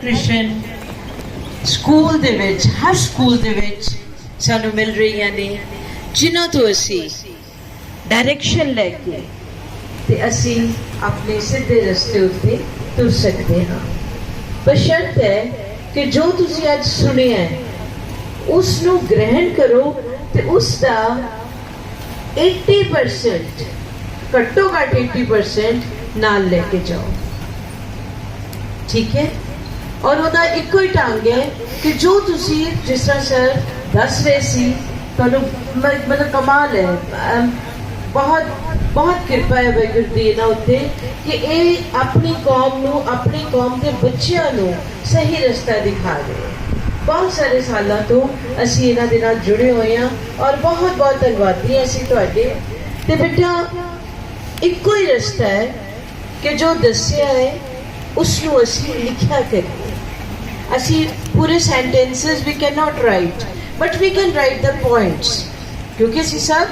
Krishna school ਦੇ ਵਿੱਚ, ਹਰ school ਦੇ ਵਿੱਚ ਸਾਨੂੰ ਮਿਲ ਰਹੀਆਂ ਨੇ, ਜਿਨ੍ਹਾਂ ਤੋਂ ਅਸੀਂ ਡਾਇਰੈਕਸ਼ਨ ਲੈ ਕੇ ਤੇ ਅਸੀਂ ਆਪਣੇ ਸਿੱਧੇ ਰਸਤੇ ਉੱਤੇ ਤੁਰ ਸਕਦੇ ਹਾਂ। ਬਸ਼ਰਤ ਹੈ ਕਿ ਜੋ ਤੁਸੀਂ ਅੱਜ ਸੁਣਿਆ ਹੈ ਉਸ ਨੂੰ ਗ੍ਰਹਿਣ ਕਰੋ ਤੇ ਉਸ ਦਾ 80% ਘੱਟੋ ਘੱਟ 80% ਨਾਲ ਲੈ ਕੇ ਜਾਓ। ਠੀਕ ਹੈ? ਔਰ ਉਹਦਾ ਇੱਕੋ ਹੀ ਢੰਗ ਹੈ ਕਿ ਜੋ ਤੁਸੀਂ ਜਿਸ ਤਰ੍ਹਾਂ ਸਰ ਦੱਸ ਰਹੇ ਸੀ, ਤੁਹਾਨੂੰ ਮਤਲਬ ਕਮਾਲ ਹੈ। ਬਹੁਤ ਬਹੁਤ ਕਿਰਪਾ ਹੈ ਵਾਹਿਗੁਰੂ ਦੀ ਇਹਨਾਂ ਉੱਤੇ ਕਿ ਇਹ ਆਪਣੀ ਕੌਮ ਨੂੰ, ਆਪਣੀ ਕੌਮ ਦੇ ਬੱਚਿਆਂ ਨੂੰ ਸਹੀ ਰਸਤਾ ਦਿਖਾ ਰਹੇ ਬਹੁਤ ਸਾਰੇ ਸਾਲਾਂ ਤੋਂ ਅਸੀਂ ਇਹਨਾਂ ਦੇ ਨਾਲ ਜੁੜੇ ਹੋਏ ਹਾਂ ਔਰ ਬਹੁਤ ਬਹੁਤ ਧੰਨਵਾਦੀ ਹਾਂ ਅਸੀਂ ਤੁਹਾਡੇ। ਤੇ ਬੇਟਾ, ਇੱਕੋ ਹੀ ਰਸਤਾ ਹੈ ਕਿ ਜੋ ਦੱਸਿਆ ਹੈ ਉਸ ਨੂੰ ਅਸੀਂ ਲਿਖਿਆ ਕਰੀਏ। ਅਸੀਂ ਪੂਰੇ sentences we can not write but we can write the points ਕਿਉਂਕਿ ਅਸੀਂ ਸਭ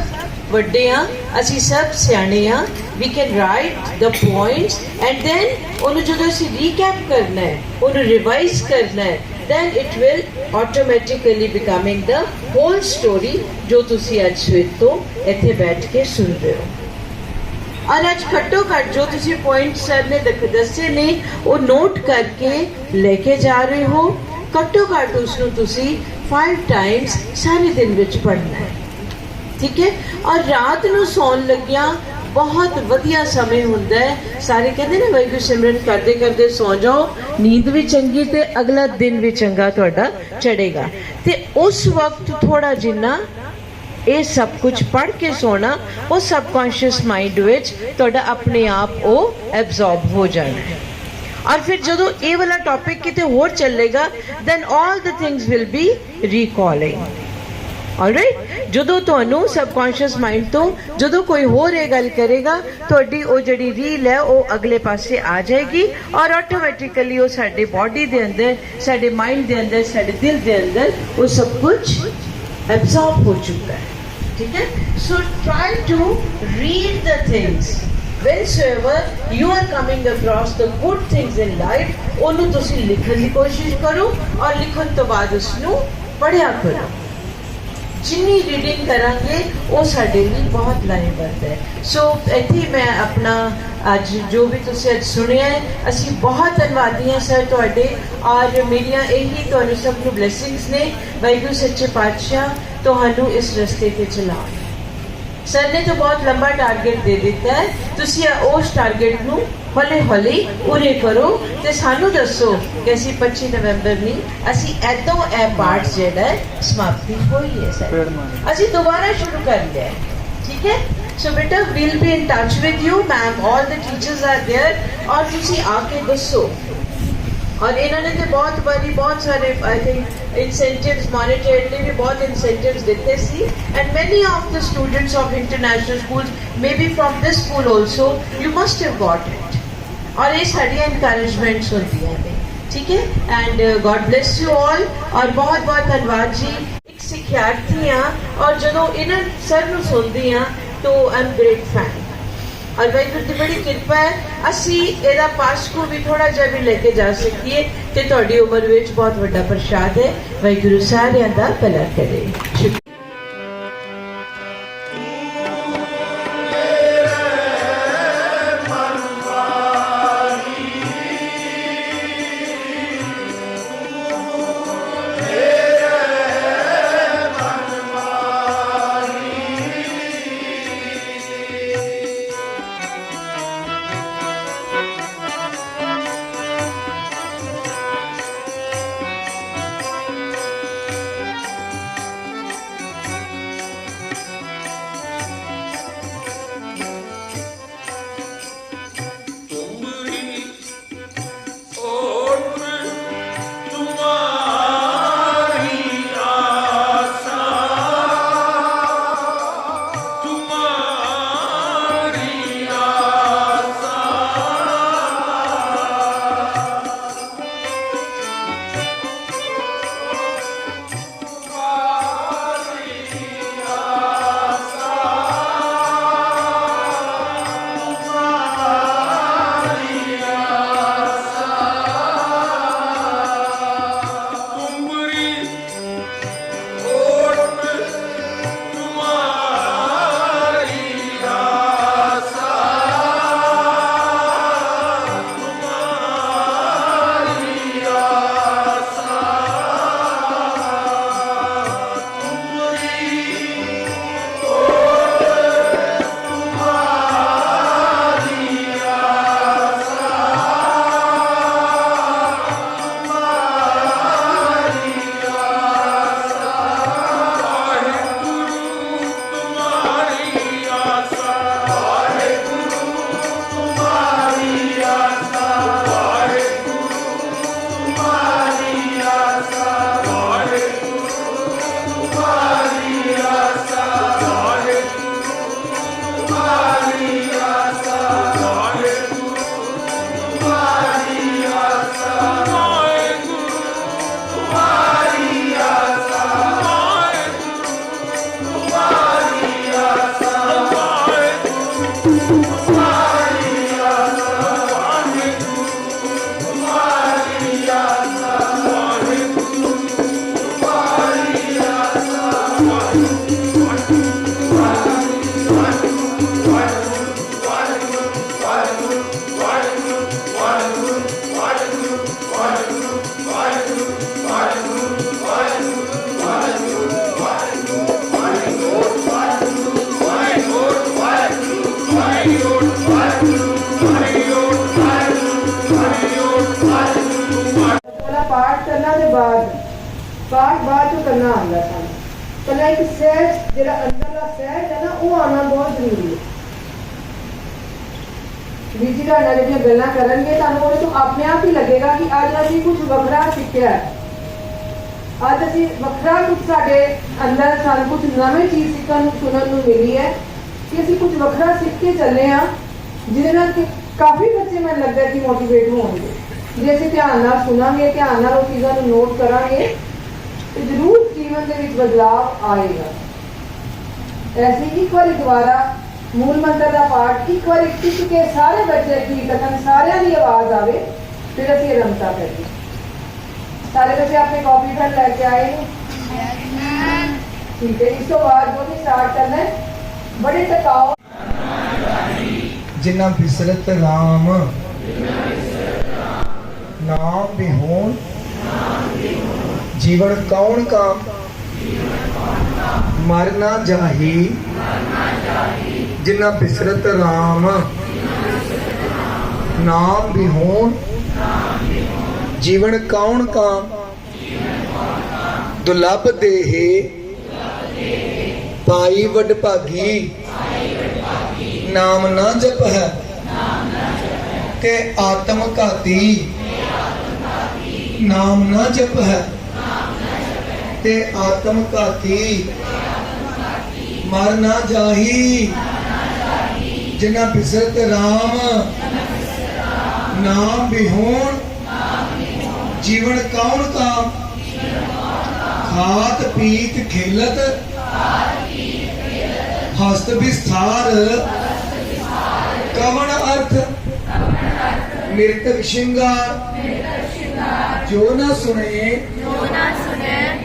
ਵੱਡੇ ਆ ਅਸੀਂ ਸਭ ਸਿਆਣੇ ਆ we can write the points and then ਉਹਨੂੰ ਜਦੋਂ ਅਸੀਂ ਰੀਕੈਪ ਕਰਨਾ ਹੈ, ਉਹਨੂੰ ਰਿਵਾਈਜ਼ ਕਰਨਾ ਹੈ, then it will automatically becoming the whole story ਜੋ ਤੁਸੀਂ ਅੱਜ ਸਵੇਰ ਤੋਂ ਇੱਥੇ ਬੈਠ ਕੇ ਸੁਣ ਰਹੇ ਹੋ। ਔਰ ਅੱਜ ਘੱਟੋ ਘੱਟ ਜੋ ਤੁਸੀਂ ਪੁਆਇੰਟ ਸਰ ਨੇ ਦੱਸੇ ਨੇ, ਉਹ ਨੋਟ ਕਰਕੇ ਲੈ ਕੇ ਜਾ ਰਹੇ ਹੋ। ਘੱਟੋ ਘੱਟ ਉਸ ਨੂੰ ਤੁਸੀਂ 5 ਟਾਈਮਸ ਸਾਰੇ ਦਿਨ ਵਿੱਚ ਪੜ੍ਹਨਾ ਹੈ। ਠੀਕ ਹੈ? ਔਰ ਰਾਤ ਨੂੰ ਸੌਣ ਲੱਗਿਆ ਬਹੁਤ ਵਧੀਆ ਸਮੇਂ ਹੁੰਦਾ ਹੈ। ਸਾਰੇ ਕਹਿੰਦੇ ਨੇ, ਵਾਹਿਗੁਰੂ ਸਿਮਰਨ ਕਰਦੇ ਕਰਦੇ ਸੌ ਜਾਓ। ਨੀਂਦ ਵੀ ਚੰਗੀ ਤੇ ਅਗਲਾ ਦਿਨ ਵੀ ਚੰਗਾ ਤੁਹਾਡਾ ਚੜੇਗਾ ਤੇ ਉਸ ਵਕਤ ਥੋੜਾ ਜਿੰਨਾ ਇਹ ਸਭ ਕੁਝ ਪੜ੍ਹ ਕੇ ਸੋਣਾ, ਉਹ ਸਬਕੌਂਸ਼ੀਅਸ ਮਾਈਂਡ ਵਿੱਚ ਤੁਹਾਡਾ ਆਪਣੇ ਆਪ ਉਹ ਐਬਜ਼ੌਰਬ ਹੋ ਜਾਣਾ ਹੈ। ਔਰ ਫਿਰ ਜਦੋਂ ਇਹ ਵਾਲਾ ਟੌਪਿਕ ਕਿਤੇ ਹੋਰ ਚੱਲੇਗਾ then all the things will be recalling alright ਜਦੋਂ ਤੁਹਾਨੂੰ ਸਬਕੌਂਸ਼ੀਅਸ ਮਾਈਂਡ ਤੋਂ ਜਦੋਂ ਕੋਈ ਹੋਰ ਇਹ ਗੱਲ ਕਰੇਗਾ, ਤੁਹਾਡੀ ਉਹ ਜਿਹੜੀ ਰੀਲ ਹੈ, ਉਹ ਅਗਲੇ ਪਾਸੇ ਆ ਜਾਏਗੀ ਔਰ ਆਟੋਮੈਟਿਕਲੀ ਉਹ ਸਾਡੇ ਬਾਡੀ ਦੇ ਅੰਦਰ, ਸਾਡੇ ਮਾਈਂਡ ਦੇ ਅੰਦਰ, ਸਾਡੇ ਦਿਲ ਦੇ ਅੰਦਰ ਉਹ ਸਭ ਕੁਝ ਐਬਜ਼ੌਰਬ ਹੋ ਚੁੱਕਾ ਹੈ। ਠੀਕ ਹੈ so try to read the things whensoever you are coming across the good things in life ਉਹਨੂੰ ਤੁਸੀਂ ਲਿਖਣ ਦੀ ਕੋਸ਼ਿਸ਼ ਕਰੋ ਔਰ ਲਿਖਣ ਤੋਂ ਬਾਅਦ ਉਸ ਨੂੰ ਪੜ੍ਹਿਆ ਕਰੋ ਜਿੰਨੀ ਰੀਡਿੰਗ ਕਰਾਂਗੇ ਉਹ ਸਾਡੇ ਲਈ ਬਹੁਤ ਲਾਹੇਵੰਦ ਹੈ ਸੋ ਇੱਥੇ ਮੈਂ ਆਪਣਾ ਅੱਜ ਜੋ ਵੀ ਤੁਸੀਂ ਅੱਜ ਸੁਣਿਆ ਹੈ ਅਸੀਂ ਬਹੁਤ ਧੰਨਵਾਦੀ ਹਾਂ ਸਰ ਤੁਹਾਡੇ ਔਰ ਮੇਰੀਆਂ ਇਹੀ ਤੁਹਾਨੂੰ ਸਭ ਨੂੰ ਬਲੇਸਿੰਗਸ ਨੇ ਵਾਹਿਗੁਰੂ ਸੱਚੇ ਪਾਤਸ਼ਾਹ ਤੁਹਾਨੂੰ ਇਸ ਰਸਤੇ ਤੇ ਚਲਾਉਣ ਸਰ ਨੇ ਤਾਂ ਬਹੁਤ ਲੰਬਾ ਟਾਰਗੇਟ ਦੇ ਦਿੱਤਾ ਹੈ ਤੁਸੀਂ ਉਸ ਟਾਰਗੇਟ ਨੂੰ ਹੌਲੀ ਹੌਲੀ ਪੂਰੇ ਕਰੋ ਤੇ ਸਾਨੂੰ ਦੱਸੋ ਕਿ ਅਸੀਂ 25 ਨਵੰਬਰ ਨੂੰ ਅਸੀਂ ਐਦੋਂ ਇਹ ਪਾਠ ਜਿਹੜਾ ਹੈ ਸਮਾਪਤੀ ਹੋਈ ਹੈ ਸਰ ਅਸੀਂ ਦੁਬਾਰਾ ਸ਼ੁਰੂ ਕਰ ਲਿਆ ਹੈ। ਠੀਕ ਹੈ ਸੋ ਬੇਟਾ we'll be in touch with you ma'am all the teachers are there ਔਰ ਤੁਸੀਂ ਆ ਕੇ ਦੱਸੋ ਔਰ ਇਹਨਾਂ ਨੇ ਤੇ ਬਹੁਤ ਵਾਰੀ ਬਹੁਤ ਸਾਰੇ ਆਈ ਥਿੰਕ ਇਨਸੈਂਟਿਵਸ ਮੋਨਿਟਰੀਲੀ ਵੀ ਬਹੁਤ ਇਨਸੈਂਟਿਵਸ ਦਿੱਤੇ ਸੀ and many of the students of international schools maybe from this school also you must have got it ਔਰ ਇਹ ਸਾਡੀਆਂ ਇਨਕਰੇਜਮੈਂਟਸ ਹੁੰਦੀਆਂ ਨੇ ਠੀਕ ਹੈ and god bless you all ਔਰ ਬਹੁਤ ਬਹੁਤ ਧੰਨਵਾਦ ਜੀ ਇੱਕ ਸਿੱਖਿਆਰਥੀ ਆ ਔਰ ਜਦੋਂ ਇਹਨਾਂ ਸਰ ਨੂੰ ਸੁਣਦੀ ਆ ਤੋ ਆਮ ਗ੍ਰੇਟ ਫੈਨ ਔਰ ਵਾਹਿਗੁਰੂ ਦੀ ਬੜੀ ਕਿਰਪਾ ਹੈ। ਅਸੀਂ ਇਹਦਾ ਪਾਸਕੋ ਵੀ ਥੋੜਾ ਜਿਹਾ ਵੀ ਲੈ ਕੇ ਜਾ ਸਕੀਏ ਤੇ ਤੁਹਾਡੀ ਉਮਰ ਵਿੱਚ ਬਹੁਤ ਵੱਡਾ ਪ੍ਰਸ਼ਾਦ ਹੈ। ਵਾਹਿਗੁਰੂ ਸਾਰਿਆਂ ਦਾ ਭਲਾ ਕਰੇ। ਪਾਠ ਬਾਅਦ ਚੋਂ ਕਰਨਾ ਆਉਂਦਾ ਸਾਨੂੰ। ਪਹਿਲਾਂ ਇੱਕ ਸਹਿਜ ਜਿਹੜਾ ਅੰਦਰਲਾ ਸਹਿਜ ਹੈ ਨਾ, ਉਹ ਆਉਣਾ ਬਹੁਤ ਜ਼ਰੂਰੀ ਹੈ। ਵੀਰ ਜੀ ਨਾਲ ਜਿਹੜੀਆਂ ਗੱਲਾਂ ਕਰਨਗੇ, ਤੁਹਾਨੂੰ ਉਹਦੇ ਤੋਂ ਆਪਣੇ ਆਪ ਹੀ ਲੱਗੇਗਾ ਕਿ ਅੱਜ ਅਸੀਂ ਕੁਝ ਵੱਖਰਾ ਸਿੱਖਿਆ ਹੈ। ਅੱਜ ਅਸੀਂ ਵੱਖਰਾ ਕੁਝ ਸਾਡੇ ਅੰਦਰ ਸਾਨੂੰ ਕੁਝ ਨਵੀਂ ਚੀਜ਼ ਸਿੱਖਣ ਨੂੰ, ਸੁਣਨ ਨੂੰ ਮਿਲੀ ਹੈ ਕਿ ਅਸੀਂ ਕੁਝ ਵੱਖਰਾ ਸਿੱਖ ਕੇ ਚੱਲੇ ਆ ਜਿਹਦੇ ਨਾਲ ਕਿ ਕਾਫੀ ਬੱਚੇ ਮੈਨੂੰ ਲੱਗਦਾ ਕਿ ਮੋਟੀਵੇਟ ਹੋਣਗੇ। ਜੇ ਅਸੀਂ ਧਿਆਨ ਨਾਲ ਸੁਣਾਂਗੇ, ਧਿਆਨ ਨਾਲ ਉਹ ਚੀਜ਼ਾਂ ਨੂੰ ਨੋਟ ਕਰਾਂਗੇ ਤੇ ਜ਼ਰੂਰ ਜੀਵਨ ਦੇ ਵਿੱਚ ਬਦਲਾਅ ਆਏਗਾ। ਐਸੇ ਇੱਕ ਵਾਰੀ ਦੁਬਾਰਾ ਮੂਲ ਮੰਤਰ ਦਾ ਪਾਠ ਇੱਕ ਵਾਰੀ ਟਿਕ ਕੇ ਸਾਰੇ ਬੱਚੇ ਕੀ ਕਰਨ ਸਾਰਿਆਂ ਦੀ ਆਵਾਜ਼ ਆਵੇ, ਫਿਰ ਅਸੀਂ ਰਮਤਾ ਕਰੀਏ। ਸਾਰੇ ਬੱਚੇ ਆਪਣੇ ਕਾਪੀ ਪੈਨ ਲੈ ਕੇ ਆਏ ਨੇ। ਠੀਕ ਹੈ, ਇਸ ਤੋਂ ਬਾਅਦ ਜੋ ਵੀ ਸਟਾਰਟ ਕਰਨਾ ਹੈ, ਬੜੇ ਟਿਕਾਓ ਜਿਨ੍ਹਾਂ ਬਿਸਰਤ ਰਾਮ, ਨਾਮ ਬਿਹੋਣ ਜੀਵਨ ਕੌਣ ਕਾਮ ਮਰ ਨਾ ਜਾਹੀ ਜਿਨ੍ਹਾਂ ਬਿਸਰਤ ਰਾਮ ਨਾਮ ਬਿਹੋਣ ਜੀਵਨ ਕੌਣ ਕਾਮ ਦੁਲਭ ਦੇਹੇ ਪਾਈ ਵਡ ਭਾਗੀ ਨਾਮ ਨਾ ਜਪ ਹੈ ਕਿ ਆਤਮ ਘਾਤੀ ਨਾਮ ਨਾ ਜਪ ਹੈ ਤੇ ਆਤਮ ਘਾਤੀ। ਮਰ ਨਾ ਜਾਹੀ। ਜਿਨਾ ਬਿਸਰਤ ਰਾਮ, ਨਾਮ ਬਿਹੋਣ, ਜੀਵਨ ਕੌਣ ਕਾਮ ਖਾਤ ਪੀਤ ਖੇਲਤ, ਹਸਤ ਵਿਸਥਾਰ। ਕਵਣ ਅਰਥ? ਮਿਰਤਕ ਵਿਸ਼ਿੰਗਾਰ ਜੋ ਨਾ ਸੁਣੇ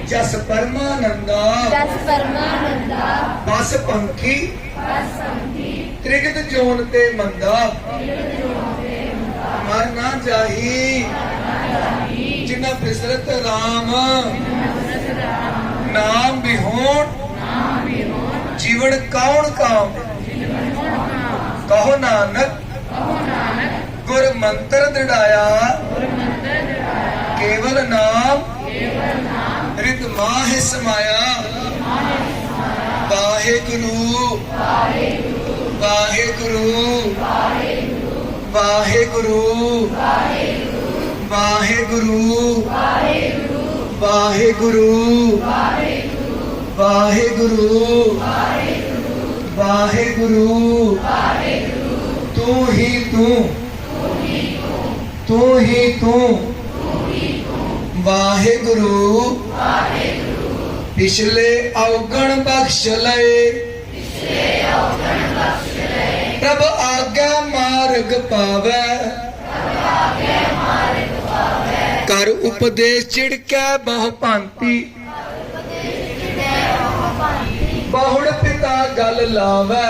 ਜਸ ਪਰਮਾਨੰਦਾ। ਦਸ ਪਰਮਾਨੰਦਾ। ਬਸ ਪੰਖੀ। ਤ੍ਰਿਗਤ ਜੋਨ ਤੇ ਮੰਦਾ। ਮਰ ਨਾ ਜਾਹੀ। ਜਿਨ੍ਹਾਂ ਬਿਸਰਤ ਰਾਮ। ਨਾਮ ਬਿਹੋਣ। ਜੀਵਨ ਕੌਣ ਕਾਮ। ਕਹੋ ਨਾਨਕ। ਗੁਰ ਮੰਤਰ ਦ੍ਰਿੜਾਇਆ ਕੇਵਲ ਨਾਮ। ਮਾਹਿ ਸਮਾਇਆ ਵਾਹਿਗੁਰੂ ਵਾਹਿਗੁਰੂ ਵਾਹਿਗੁਰੂ ਵਾਹਿਗੁਰੂ ਵਾਹਿਗੁਰੂ ਵਾਹਿਗੁਰੂ ਵਾਹਿਗੁਰੂ ਤੂੰ ਹੀ ਤੂੰ ਤੂੰ ਹੀ ਤੂੰ ਵਾਹਿਗੁਰੂ ਪਿਛਲੇ ਔਗਣ ਬਖਸ਼ ਲਏ। ਪ੍ਰਭ ਆਗਿਆ ਮਾਰਗ ਪਾਵੈ। ਕਰ ਉਪਦੇਸ਼ ਚਿੜਕੈ ਬਹੁ ਭਾਂਤੀ। ਬਹੁੜ ਪਿਤਾ ਗੱਲ ਲਾਵੈ।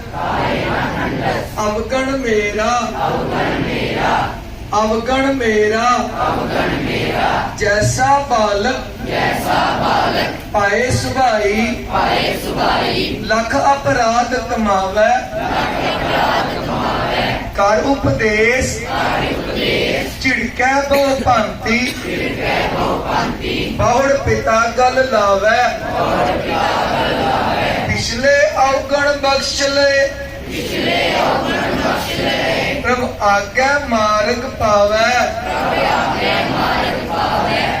ਅਵਗਣ ਮੇਰਾ। ਅਵਗਣ ਮੇਰਾ। ਜੈਸਾ ਬਾਲਕ ਪਾਏ ਸੁਭਾਈ। ਲਖ ਅਪਰਾਧ ਕਮਾਵੈ। ਕਰ ਉਪਦੇਸ਼। ਝਿੜਕੈ ਬੋ ਭਾਂਤੀ। ਬਹੁੜ ਪਿਤਾ ਗਲ ਲਾਵੈ। ਪਿਛਲੇ ਔਗਣ ਬਖਸ਼ ਲੈ। ਪ੍ਰਭ ਆਗਿਆ ਮਾਰਗ ਪਾਵੈ।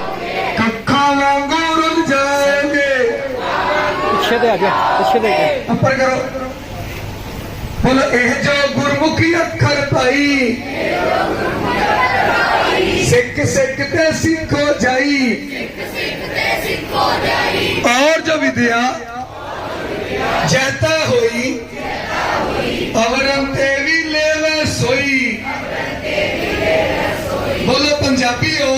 ਪਿੱਛੇ ਤੇ ਆ ਜਾ, ਪਿੱਛੇ ਤੇ ਉੱਪਰ ਕਰੋ। ਬੋਲ, ਇਹ ਜੋ ਗੁਰਮੁਖੀ ਅੱਖਰ ਪਾਈ, ਸਿੱਖ ਸਿੱਖ ਤੇ ਸਿੱਖੋ ਜਾਈ ਸਿੱਖ ਸਿੱਖ ਤੇ ਸਿੱਖੋ ਜਾਈ ਔਰ ਜੋ ਵਿਦਿਆ ਜਹਤਾ ਹੋਈ ਅਵਰਮ ਤੇ ਵੀ ਲੈਵੇ ਸੋਈ। ਬੋਲੋ ਪੰਜਾਬੀਓ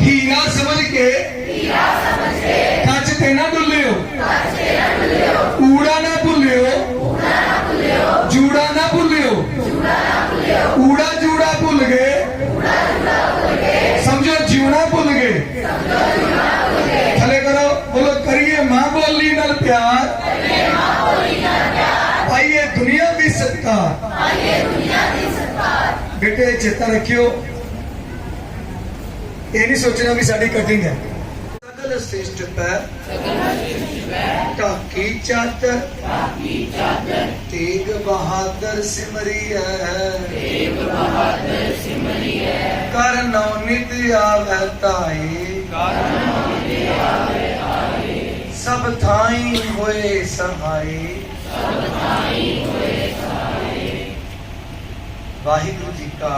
ਹੀਰਾ ਸਮਝ ਕੇ ਹੀਰਾ ਸਮਝ ਕੇ ਕੱਚ ਤੇ ਨਾ ਊੜਾ ਨਾ ਭੁੱਲਿਓ। ਜੂੜਾ ਨਾ ਭੁੱਲਿਓ। ਊੜਾ ਜੂੜਾ ਭੁੱਲ ਗਏ। ਸਮਝੋ ਜਿਉਣਾ ਭੁੱਲ ਗਏ। ਥਲੇ ਕਰੋ, ਬੋਲੋ, ਕਰੀਏ ਮਾਂ ਬੋਲੀ ਨਾਲ ਪਿਆਰ। ਪਾਈਏ ਦੁਨੀਆ ਵੀ ਸਤਕਾਰ। ਬੇਟੇ, ਚੇਤਾ ਰੱਖਿਓ। ਇਹ ਨਹੀਂ ਸੋਚਣਾ ਵੀ ਸਾਡੀ ਕਟਿੰਗ ਹੈ। ਸਗਲ ਸ੍ਰੇਸ਼ਟ ਪੈ, ਢਾਕੀ ਚਾਦਰ, ਤੇਗ ਬਹਾਦਰ ਸਿਮਰੀ ਹੈ ਤੇਗ ਬਹਾਦਰ ਸਿਮਰੀ ਹੈ ਕਰ ਨੌ ਨਿਤ ਆਵੈ ਤਾਈ ਸਭ ਥਾਈ ਹੋਏ ਸਹਾਈ ਸਭ ਥਾਈ ਹੋਏ ਸਹਾਈ ਵਾਹਿਗੁਰੂ ਜੀ ਕਾ